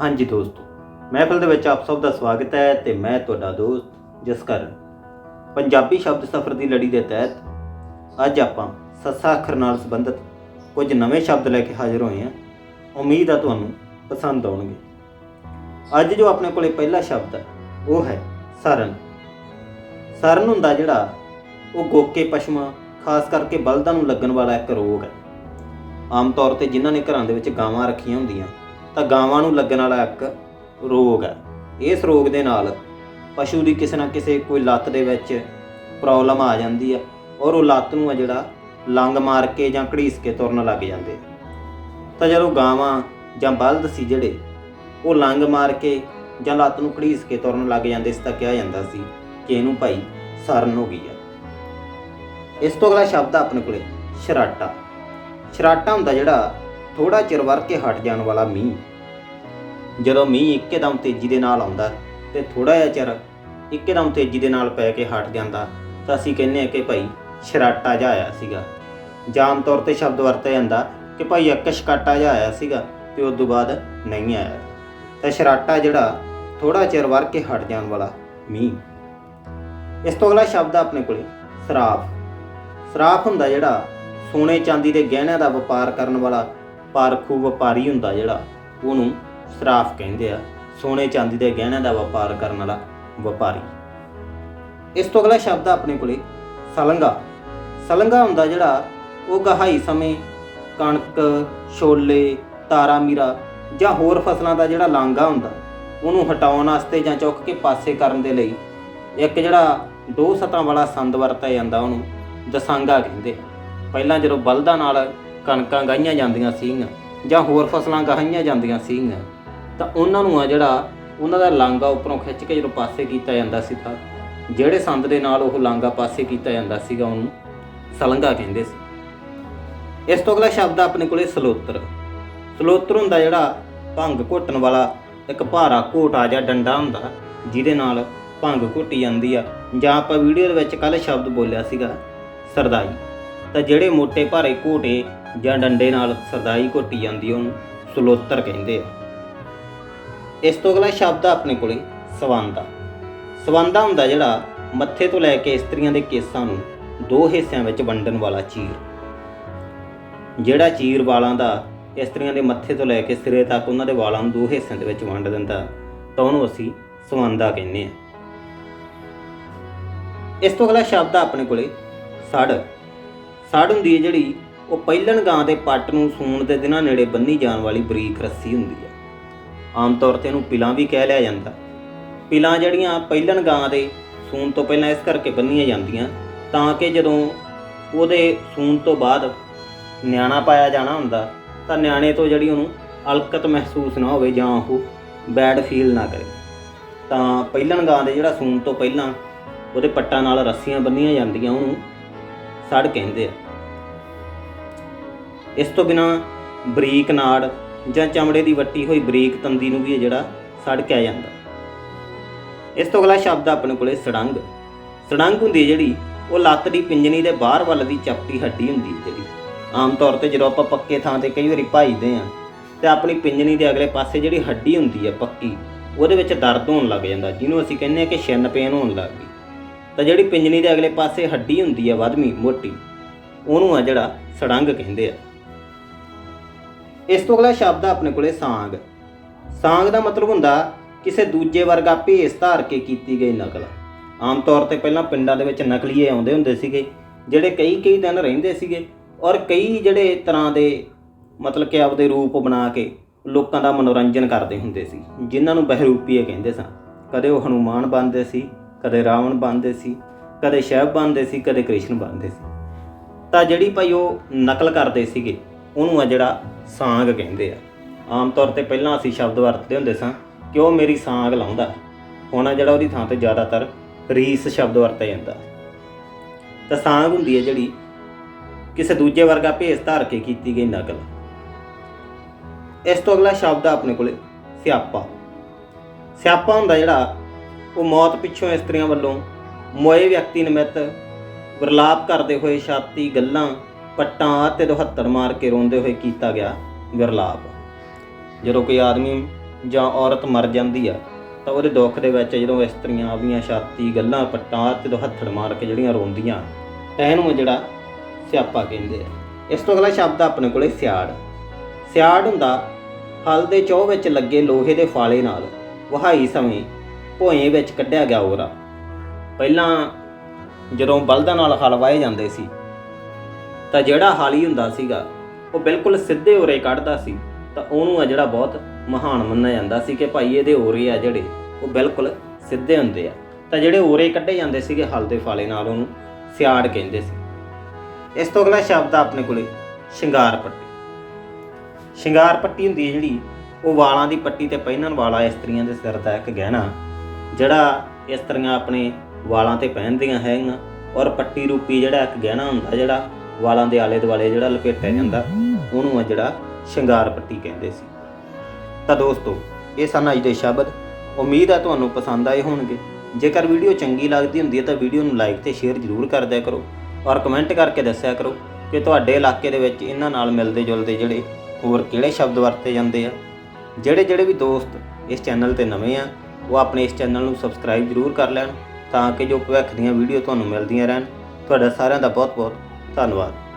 ਹਾਂਜੀ ਦੋਸਤੋ, ਮਹਿਫਲ ਦੇ ਵਿੱਚ ਆਪ ਸਭ ਦਾ ਸਵਾਗਤ ਹੈ ਤੇ ਮੈਂ ਤੁਹਾਡਾ ਦੋਸਤ ਜਸਕਰਨ। ਪੰਜਾਬੀ ਸ਼ਬਦ ਸਫ਼ਰ ਦੀ ਲੜੀ ਦੇ ਤਹਿਤ ਅੱਜ ਆਪਾਂ ਸੱਸਾ ਅੱਖਰ ਨਾਲ ਸੰਬੰਧਿਤ ਕੁਝ ਨਵੇਂ ਸ਼ਬਦ ਲੈ ਕੇ ਹਾਜ਼ਰ ਹੋਏ ਹਾਂ। ਉਮੀਦ ਆ ਤੁਹਾਨੂੰ ਪਸੰਦ ਆਉਣਗੇ। ਅੱਜ ਜੋ ਆਪਣੇ ਕੋਲੇ ਪਹਿਲਾ ਸ਼ਬਦ ਹੈ, ਉਹ ਹੈ ਸਰਨ। ਸਰਨ ਹੁੰਦਾ ਜਿਹੜਾ ਉਹ ਗੋਕੇ ਪਸ਼ੂਆਂ, ਖਾਸ ਕਰਕੇ ਬਲਦਾਂ ਨੂੰ ਲੱਗਣ ਵਾਲਾ ਇੱਕ ਰੋਗ ਹੈ। ਆਮ ਤੌਰ ਤੇ ਜਿਨ੍ਹਾਂ ਨੇ ਘਰਾਂ ਦੇ ਵਿੱਚ ਗਾਵਾਂ ਰੱਖੀਆਂ ਹੁੰਦੀਆਂ ਤਾਂ ਗਾਵਾਂ ਨੂੰ ਲੱਗਣ ਵਾਲਾ ਇੱਕ ਰੋਗ ਹੈ। ਇਸ ਰੋਗ ਦੇ ਨਾਲ ਪਸ਼ੂ ਦੀ ਕਿਸੇ ਨਾ ਕਿਸੇ ਕੋਈ ਲੱਤ ਦੇ ਵਿੱਚ ਪ੍ਰੋਬਲਮ ਆ ਜਾਂਦੀ ਹੈ ਔਰ ਉਹ ਲੱਤ ਨੂੰ ਆ ਜਿਹੜਾ ਲੰਗ ਮਾਰ ਕੇ ਜਾਂ ਘੜੀਸ ਕੇ ਤੁਰਨ ਲੱਗ ਜਾਂਦੇ ਤਾਂ ਜਦੋਂ ਗਾਵਾਂ ਜਾਂ ਬਲਦ ਸੀ ਜਿਹੜੇ, ਉਹ ਲੰਗ ਮਾਰ ਕੇ ਜਾਂ ਲੱਤ ਨੂੰ ਘੜੀਸ ਕੇ ਤੁਰਨ ਲੱਗ ਜਾਂਦੇ ਸੀ ਤਾਂ ਕਿਹਾ ਜਾਂਦਾ ਸੀ ਕਿ ਇਹਨੂੰ ਭਾਈ ਸਰਨ ਹੋ ਗਈ ਆ। ਇਸ ਤੋਂ ਅਗਲਾ ਸ਼ਬਦ ਆ ਆਪਣੇ ਕੋਲੇ, ਸ਼ਰਾਟਾ। ਸ਼ਰਾਟਾ ਹੁੰਦਾ ਜਿਹੜਾ ਥੋੜਾ ਚਿਰ ਵਰ ਕੇ ਹਟ ਜਾਣ ਵਾਲਾ ਮੀਂਹ। ਜਦੋਂ ਮੀਂਹ ਇੱਕਦਮ ਤੇਜ਼ੀ ਦੇ ਨਾਲ ਆਉਂਦਾ ਤੇ ਥੋੜਾ ਜਿਹਾ ਚਿਰ ਇੱਕਦਮ ਤੇਜ਼ੀ ਦੇ ਨਾਲ ਪੈ ਕੇ ਹਟ ਜਾਂਦਾ, ਤਾਂ ਅਸੀਂ ਕਹਿੰਦੇ ਹਾਂ ਕਿ ਭਾਈ ਸ਼ਰਾਟਾ ਜਿਹਾ ਆਇਆ ਸੀਗਾ। ਜਾਮ ਤੌਰ ਤੇ ਸ਼ਬਦ ਵਰਤਿਆ ਜਾਂਦਾ ਕਿ ਭਾਈ ਇੱਕ ਸ਼ਕਾਟਾ ਜਿਹਾ ਆਇਆ ਸੀਗਾ ਤੇ ਉਸ ਤੋਂ ਬਾਅਦ ਨਹੀਂ ਆਇਆ। ਤਾਂ ਸ਼ਰਾਟਾ ਜਿਹੜਾ ਥੋੜਾ ਚਿਰ ਵਰ ਕੇ ਹਟ ਜਾਣ ਵਾਲਾ ਮੀਂਹ। ਇਸ ਤੋਂ ਅਗਲਾ ਸ਼ਬਦ ਆ ਆਪਣੇ ਕੋਲੇ, ਸਰਾਫ। ਸਰਾਫ ਹੁੰਦਾ ਜਿਹੜਾ ਸੋਨੇ ਚਾਂਦੀ ਦੇ ਗਹਿਣਿਆਂ ਦਾ ਵਪਾਰ ਕਰਨ ਵਾਲਾ ਪਾਰਖੂ ਵਪਾਰੀ ਹੁੰਦਾ ਜਿਹੜਾ ਉਹਨੂੰ ਸਰਾਫ ਕਹਿੰਦੇ ਆ, ਸੋਨੇ ਚਾਂਦੀ ਦੇ ਗਹਿਣਿਆਂ ਦਾ ਵਪਾਰ ਕਰਨ ਵਾਲਾ ਵਪਾਰੀ। ਇਸ ਤੋਂ ਅਗਲਾ ਸ਼ਬਦ ਆ ਆਪਣੇ ਕੋਲੇ, ਸਲੰਗਾ। ਸਲੰਗਾ ਹੁੰਦਾ ਜਿਹੜਾ ਉਹ ਗਹਾਈ ਸਮੇਂ ਕਣਕ, ਛੋਲੇ, ਤਾਰਾ ਮੀਰਾ ਜਾਂ ਹੋਰ ਫਸਲਾਂ ਦਾ ਜਿਹੜਾ ਲਾਂਗਾ ਹੁੰਦਾ, ਉਹਨੂੰ ਹਟਾਉਣ ਵਾਸਤੇ ਜਾਂ ਚੁੱਕ ਕੇ ਪਾਸੇ ਕਰਨ ਦੇ ਲਈ ਇੱਕ ਜਿਹੜਾ ਦੋ ਸਤਾਂ ਵਾਲਾ ਸੰਦ ਵਰਤਿਆ ਜਾਂਦਾ, ਉਹਨੂੰ ਦਸਾਂਗਾ ਕਹਿੰਦੇ ਪਹਿਲਾਂ ਜਦੋਂ ਬਲਦਾਂ ਨਾਲ ਕਣਕਾਂ ਗਾਈਆਂ ਜਾਂਦੀਆਂ ਸੀਗੀਆਂ ਜਾਂ ਹੋਰ ਫਸਲਾਂ ਗਾਈਆਂ ਜਾਂਦੀਆਂ ਸੀਗੀਆਂ, ਤਾਂ ਉਹਨਾਂ ਨੂੰ ਆ ਜਿਹੜਾ ਉਹਨਾਂ ਦਾ ਲਾਂਗਾ ਉੱਪਰੋਂ ਖਿੱਚ ਕੇ ਜਦੋਂ ਪਾਸੇ ਕੀਤਾ ਜਾਂਦਾ ਸੀ ਤਾਂ ਜਿਹੜੇ ਸੰਦ ਦੇ ਨਾਲ ਉਹ ਲਾਂਗਾ ਪਾਸੇ ਕੀਤਾ ਜਾਂਦਾ ਸੀਗਾ ਉਹਨੂੰ ਸਲੰਗਾ ਕਹਿੰਦੇ ਸੀ। ਇਸ ਤੋਂ ਅਗਲਾ ਸ਼ਬਦ ਆਪਣੇ ਕੋਲੇ ਸਲੋਤਰ। ਸਲੋਤਰ ਹੁੰਦਾ ਜਿਹੜਾ ਭੰਗ ਘੋਟਣ ਵਾਲਾ ਇੱਕ ਭਾਰਾ ਘੋਟਾ ਜਾਂ ਡੰਡਾ ਹੁੰਦਾ, ਜਿਹਦੇ ਨਾਲ ਭੰਗ ਘੁੱਟੀ ਜਾਂਦੀ ਆ। ਜਾਂ ਆਪਾਂ ਵੀਡੀਓ ਦੇ ਵਿੱਚ ਕੱਲ ਸ਼ਬਦ ਬੋਲਿਆ ਸੀਗਾ, ਸਰਦਾਈ। ਤਾਂ ਜਿਹੜੇ ਮੋٹے ਭਾਰੇ ਘੋਟੇ ਜਾਂ ਡੰਡੇ ਨਾਲ ਸਰਦਾਈ ਘੋਟੀ ਜਾਂਦੀ ਉਹਨੂੰ ਸਲੋਤਰ ਕਹਿੰਦੇ ਆ। ਇਸ ਤੋਂ ਅਗਲਾ ਸ਼ਬਦ ਆ ਆਪਣੇ ਕੋਲੇ, ਸਵੰਦਾ। ਸਵੰਦਾ ਹੁੰਦਾ ਜਿਹੜਾ ਮੱਥੇ ਤੋਂ ਲੈ ਕੇ ਇਸਤਰੀਆਂ ਦੇ ਕੇਸਾਂ ਨੂੰ ਦੋ ਹਿੱਸਿਆਂ ਵਿੱਚ ਵੰਡਣ ਵਾਲਾ ਚੀਰ। ਜਿਹੜਾ ਚੀਰ ਵਾਲਾਂ ਦਾ ਇਸਤਰੀਆਂ ਦੇ ਮੱਥੇ ਤੋਂ ਲੈ ਕੇ ਸਿਰੇ ਤੱਕ ਉਹਨਾਂ ਦੇ ਵਾਲਾਂ ਨੂੰ ਦੋ ਹਿੱਸਿਆਂ ਦੇ ਵਿੱਚ ਵੰਡ ਦਿੰਦਾ, ਤਾਂ ਉਹਨੂੰ ਅਸੀਂ ਸਵੰਦਾ ਕਹਿੰਦੇ ਆ। ਇਸ ਤੋਂ ਅਗਲਾ ਸ਼ਬਦ ਆ ਆਪਣੇ ਕੋਲੇ, ਸੜ। ਸੜ ਹੁੰਦੀ ਹੈ ਜਿਹੜੀ, ਉਹ ਪਹਿਲਣ ਗਾਂ ਦੇ ਪੱਟ ਨੂੰ ਸੂਣ ਦੇ ਦਿਨਾਂ ਨੇੜੇ ਬੰਨੀ ਜਾਣ ਵਾਲੀ ਬਰੀਕ ਰੱਸੀ ਹੁੰਦੀ ਹੈ। ਆਮ ਤੌਰ ਤੇ ਇਹਨੂੰ ਪਿਲਾਂ ਵੀ ਕਹਿ ਲਿਆ ਜਾਂਦਾ। ਪਿਲਾਂ ਜਿਹੜੀਆਂ ਪਹਿਲਣ ਗਾਂ ਦੇ ਸੂਣ ਤੋਂ ਪਹਿਲਾਂ ਇਸ ਕਰਕੇ ਬੰਨੀਆਂ ਜਾਂਦੀਆਂ, ਤਾਂ ਕਿ ਜਦੋਂ ਉਹਦੇ ਸੂਣ ਤੋਂ ਬਾਅਦ ਨਿਆਣਾ ਪਾਇਆ ਜਾਣਾ ਹੁੰਦਾ, ਤਾਂ ਨਿਆਣੇ ਤੋਂ ਜਿਹੜੀ ਉਹਨੂੰ ਅਲਕਤ ਮਹਿਸੂਸ ਨਾ ਹੋਵੇ ਜਾਂ ਉਹ ਬੈਡ ਫੀਲ ਨਾ ਕਰੇ। ਤਾਂ ਪਹਿਲਣ ਗਾਂ ਦੇ ਜਿਹੜਾ ਸੂਣ ਤੋਂ ਪਹਿਲਾਂ ਉਹਦੇ ਪੱਟਾਂ ਨਾਲ ਰੱਸੀਆਂ ਬੰਨੀਆਂ ਜਾਂਦੀਆਂ, ਉਹਨੂੰ ਸੜ ਕਹਿੰਦੇ ਆ। ਇਸ ਤੋਂ ਬਿਨਾ ਬਰੀਕ ਨਾੜ ਜਾਂ ਚਮੜੇ ਦੀ ਵੱਟੀ ਹੋਈ ਬਰੀਕ ਤੰਦੀ ਨੂੰ ਵੀ ਇਹ ਜਿਹੜਾ ਸੜ ਕਿਹਾ ਜਾਂਦਾ। ਇਸ ਤੋਂ ਅਗਲਾ ਸ਼ਬਦ ਆਪਣੇ ਕੋਲੇ ਸੜੰਗ। ਸੜੰਗ ਹੁੰਦੀ ਹੈ ਜਿਹੜੀ ਉਹ ਲੱਤ ਦੀ ਪਿੰਜਣੀ ਦੇ ਬਾਹਰ ਵੱਲ ਦੀ ਚਪਟੀ ਹੱਡੀ ਹੁੰਦੀ ਹੈ ਜਿਹੜੀ। ਆਮ ਤੌਰ ਤੇ ਜਦੋਂ ਆਪਾਂ ਪੱਕੇ ਥਾਂ ਤੇ ਕਈ ਵਾਰੀ ਭਾਈਦੇ ਆ ਤੇ ਆਪਣੀ ਪਿੰਜਣੀ ਦੇ ਅਗਲੇ ਪਾਸੇ ਜਿਹੜੀ ਹੱਡੀ ਹੁੰਦੀ ਹੈ ਪੱਕੀ, ਉਹਦੇ ਵਿੱਚ ਦਰਦ ਹੋਣ ਲੱਗ ਜਾਂਦਾ, ਜਿਹਨੂੰ ਅਸੀਂ ਕਹਿੰਦੇ ਆ ਕਿ ਛਿੰਨ ਪੇਨ ਹੋਣ ਲੱਗ ਗਈ। ਤਾਂ ਜਿਹੜੀ ਪਿੰਜਣੀ ਦੇ ਅਗਲੇ ਪਾਸੇ ਹੱਡੀ ਹੁੰਦੀ ਹੈ ਵਧਵੀਂ ਮੋਟੀ, ਉਹਨੂੰ ਆ ਜਿਹੜਾ ਸੜੰਗ ਕਹਿੰਦੇ ਆ। ਇਸ ਤੋਂ ਅਗਲਾ ਸ਼ਬਦ ਆ ਆਪਣੇ ਕੋਲੇ ਸਾਂਗ। ਸਾਂਗ ਦਾ ਮਤਲਬ ਹੁੰਦਾ ਕਿਸੇ ਦੂਜੇ ਵਰਗਾ ਭੇਸ ਧਾਰ ਕੇ ਕੀਤੀ ਗਈ ਨਕਲ। ਆਮ ਤੌਰ ਤੇ ਪਹਿਲਾਂ ਪਿੰਡਾਂ ਦੇ ਵਿੱਚ ਨਕਲੀਏ ਆਉਂਦੇ ਹੁੰਦੇ ਸੀਗੇ, ਜਿਹੜੇ ਕਈ ਕਈ ਦਿਨ ਰਹਿੰਦੇ ਸੀਗੇ ਔਰ ਕਈ ਜਿਹੜੇ ਤਰ੍ਹਾਂ ਦੇ ਮਤਲਬ ਕਿ ਆਪਦੇ ਰੂਪ ਬਣਾ ਕੇ ਲੋਕਾਂ ਦਾ ਮਨੋਰੰਜਨ ਕਰਦੇ ਹੁੰਦੇ ਸੀ, ਜਿਨ੍ਹਾਂ ਨੂੰ ਬਹਿਰੂਪੀਏ ਕਹਿੰਦੇ ਸਨ। ਕਦੇ ਉਹ ਹਨੂਮਾਨ ਬਣਦੇ ਸੀ, ਕਦੇ ਰਾਵਣ ਬਣਦੇ ਸੀ, ਕਦੇ ਸ਼ੈਵ ਬਣਦੇ ਸੀ, ਕਦੇ ਕ੍ਰਿਸ਼ਨ ਬਣਦੇ ਸੀ। ਤਾਂ ਜਿਹੜੀ ਭਾਈ ਉਹ ਨਕਲ ਕਰਦੇ ਸੀਗੇ ਉਹਨੂੰ ਆ ਜਿਹੜਾ ਸਾਂਗ ਕਹਿੰਦੇ ਆ। ਆਮ ਤੌਰ ਤੇ ਪਹਿਲਾਂ ਅਸੀਂ ਸ਼ਬਦ ਵਰਤਦੇ ਹੁੰਦੇ ਸਾਂ ਕਿ ਉਹ ਮੇਰੀ ਸਾਂਗ ਲਾਉਂਦਾ। ਹੁਣ ਆ ਜਿਹੜਾ ਉਹਦੀ ਥਾਂ ਤੇ ਜ਼ਿਆਦਾਤਰ ਰੀਸ ਸ਼ਬਦ ਵਰਤਿਆ ਜਾਂਦਾ। ਤਾਂ ਸਾਂਗ ਹੁੰਦੀ ਹੈ ਜਿਹੜੀ ਕਿਸੇ ਦੂਜੇ ਵਰਗਾ ਭੇਸ ਧਾਰ ਕੇ ਕੀਤੀ ਗਈ ਨਕਲ। ਇਸ ਤੋਂ ਅਗਲਾ ਸ਼ਬਦ ਆ ਆਪਣੇ ਕੋਲੇ ਸਿਆਪਾ। ਸਿਆਪਾ ਹੁੰਦਾ ਜਿਹੜਾ ਉਹ ਮੌਤ ਪਿੱਛੋਂ ਇਸਤਰੀਆਂ ਵੱਲੋਂ ਮੋਏ ਵਿਅਕਤੀ ਨਿਮਿਤ, ਵਿਰਲਾਪ ਕਰਦੇ ਹੋਏ ਛਾਤੀ, ਗੱਲਾਂ ਪੱਟਾਂ ਤੇ ਦੁਹੱਤਰ ਮਾਰ ਕੇ ਰੋਂਦੇ ਹੋਏ ਕੀਤਾ ਗਿਆ ਵਿਰਲਾਪ। ਜਦੋਂ ਕੋਈ ਆਦਮੀ ਜਾਂ ਔਰਤ ਮਰ ਜਾਂਦੀ ਆ, ਤਾਂ ਉਹਦੇ ਦੁੱਖ ਦੇ ਵਿੱਚ ਜਦੋਂ ਇਸਤਰੀਆਂ ਆਪਣੀਆਂ ਛਾਤੀ, ਗੱਲਾਂ, ਪੱਟਾਂ ਤੇ ਦੋ ਹੱਥੜ ਮਾਰ ਕੇ ਜਿਹੜੀਆਂ ਰੋਂਦੀਆਂ, ਤਾਂ ਇਹਨੂੰ ਜਿਹੜਾ ਸਿਆਪਾ ਕਹਿੰਦੇ ਆ। ਇਸ ਤੋਂ ਅਗਲਾ ਸ਼ਬਦ ਆਪਣੇ ਕੋਲੇ ਸਿਆੜ। ਸਿਆੜ ਹੁੰਦਾ ਹਲ ਦੇ ਚੋਹ ਵਿੱਚ ਲੱਗੇ ਲੋਹੇ ਦੇ ਫਾਲੇ ਨਾਲ। ਵਹਾਈ ਸਮੇਂ ਭੋਏ ਵਿੱਚ ਕੱਢਿਆ ਗਿਆ ਔਰਾ ਪਹਿਲਾਂ ਜਦੋਂ ਬਲਦਾਂ ਨਾਲ ਹਲ ਵਾਏ ਜਾਂਦੇ ਸੀ ਤਾਂ ਜਿਹੜਾ ਹਾਲੀ ਹੁੰਦਾ ਸੀਗਾ, ਉਹ ਬਿਲਕੁਲ ਸਿੱਧੇ ਔਰੇ ਕੱਢਦਾ ਸੀ। ਤਾਂ ਉਹਨੂੰ ਆ ਜਿਹੜਾ ਬਹੁਤ ਮਹਾਨ ਮੰਨਿਆ ਜਾਂਦਾ ਸੀ ਕਿ ਭਾਈ ਇਹਦੇ ਔਰੇ ਆ ਜਿਹੜੇ, ਉਹ ਬਿਲਕੁਲ ਸਿੱਧੇ ਹੁੰਦੇ ਆ। ਤਾਂ ਜਿਹੜੇ ਔਰੇ ਕੱਢੇ ਜਾਂਦੇ ਸੀਗੇ ਹਲ ਦੇ ਫਾਲੇ ਨਾਲ ਉਹਨੂੰ ਸਿਆੜ ਕਹਿੰਦੇ ਸੀ। ਇਸ ਤੋਂ ਅਗਲਾ ਸ਼ਬਦ ਆ ਆਪਣੇ ਕੋਲੇ, ਸ਼ਿੰਗਾਰ ਪੱਟੀ। ਸ਼ਿੰਗਾਰ ਪੱਟੀ ਹੁੰਦੀ ਹੈ ਜਿਹੜੀ, ਉਹ ਵਾਲਾਂ ਦੀ ਪੱਟੀ ਤੇ ਪਹਿਨਣ ਵਾਲਾ ਇਸਤਰੀਆਂ ਦੇ ਸਿਰ ਦਾ ਇੱਕ ਗਹਿਣਾ, ਜਿਹੜਾ ਇਸਤਰੀਆਂ ਆਪਣੇ ਵਾਲਾਂ ਤੇ ਪਹਿਨਦੀਆਂ ਹੈਗੀਆਂ, ਔਰ ਪੱਟੀ ਰੂਪੀ ਜਿਹੜਾ ਇੱਕ ਗਹਿਣਾ ਹੁੰਦਾ ਜਿਹੜਾ ਵਾਲਾਂ ਦੇ ਆਲੇ ਦੁਆਲੇ ਜਿਹੜਾ ਲਪੇਟਿਆ ਜਾਂਦਾ, ਉਹਨੂੰ ਆ ਜਿਹੜਾ ਸ਼ਿੰਗਾਰ ਪੱਟੀ ਕਹਿੰਦੇ ਸੀ। ਤਾਂ ਦੋਸਤੋ, ਇਹ ਸਨ ਅੱਜ ਦੇ ਸ਼ਬਦ। ਉਮੀਦ ਹੈ ਤੁਹਾਨੂੰ ਪਸੰਦ ਆਏ ਹੋਣਗੇ। ਜੇਕਰ ਵੀਡੀਓ ਚੰਗੀ ਲੱਗਦੀ ਹੁੰਦੀ ਹੈ ਤਾਂ ਵੀਡੀਓ ਨੂੰ ਲਾਈਕ ਤੇ ਸ਼ੇਅਰ ਜ਼ਰੂਰ ਕਰ ਦਿਆ ਕਰੋ ਔਰ ਕਮੈਂਟ ਕਰਕੇ ਦੱਸਿਆ ਕਰੋ ਕਿ ਤੁਹਾਡੇ ਇਲਾਕੇ ਦੇ ਵਿੱਚ ਇਹਨਾਂ ਨਾਲ ਮਿਲਦੇ ਜੁਲਦੇ ਜਿਹੜੇ ਹੋਰ ਕਿਹੜੇ ਸ਼ਬਦ ਵਰਤੇ ਜਾਂਦੇ ਆ। ਜਿਹੜੇ ਜਿਹੜੇ ਵੀ ਦੋਸਤ ਇਸ ਚੈਨਲ ਤੇ ਨਵੇਂ ਆ, ਉਹ ਆਪਣੇ ਇਸ ਚੈਨਲ ਨੂੰ ਸਬਸਕ੍ਰਾਈਬ ਜ਼ਰੂਰ ਕਰ ਲੈਣ ਤਾਂ ਕਿ ਜੋ ਭਵਿੱਖ ਦੀਆਂ ਵੀਡੀਓ ਤੁਹਾਨੂੰ ਮਿਲਦੀਆਂ ਰਹਿਣ। ਤੁਹਾਡਾ ਸਾਰਿਆਂ ਦਾ ਬਹੁਤ ਬਹੁਤ ਧੰਨਵਾਦ।